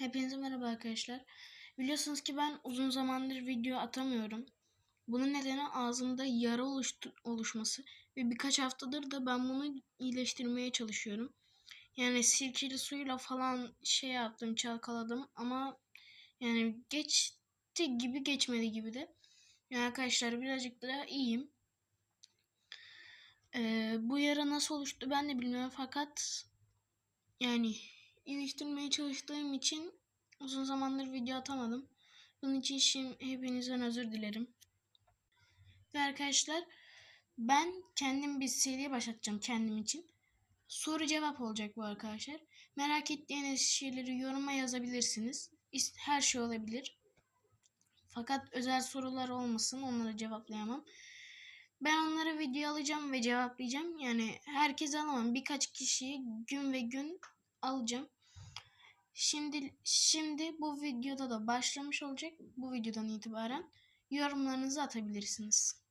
Hepinize merhaba arkadaşlar. Biliyorsunuz ki ben uzun zamandır video atamıyorum. Bunun nedeni ağzımda yara oluştu, oluşması ve birkaç haftadır da ben bunu iyileştirmeye çalışıyorum. Yani sirkeli suyla falan şey yaptım, çalkaladım ama yani geçti gibi geçmedi gibi de. Yani arkadaşlar birazcık daha iyiyim. Ee, bu yara nasıl oluştu ben de bilmiyorum fakat yani iyileştirmeye çalıştığım için uzun zamandır video atamadım. Bunun için şimdi hepinizden özür dilerim. Ve arkadaşlar ben kendim bir seri başlatacağım kendim için. Soru cevap olacak bu arkadaşlar. Merak ettiğiniz şeyleri yoruma yazabilirsiniz. Her şey olabilir. Fakat özel sorular olmasın onlara cevaplayamam. Ben onları video alacağım ve cevaplayacağım. Yani herkese alamam. Birkaç kişiyi gün ve gün alacağım. Şimdi şimdi bu videoda da başlamış olacak. Bu videodan itibaren yorumlarınızı atabilirsiniz.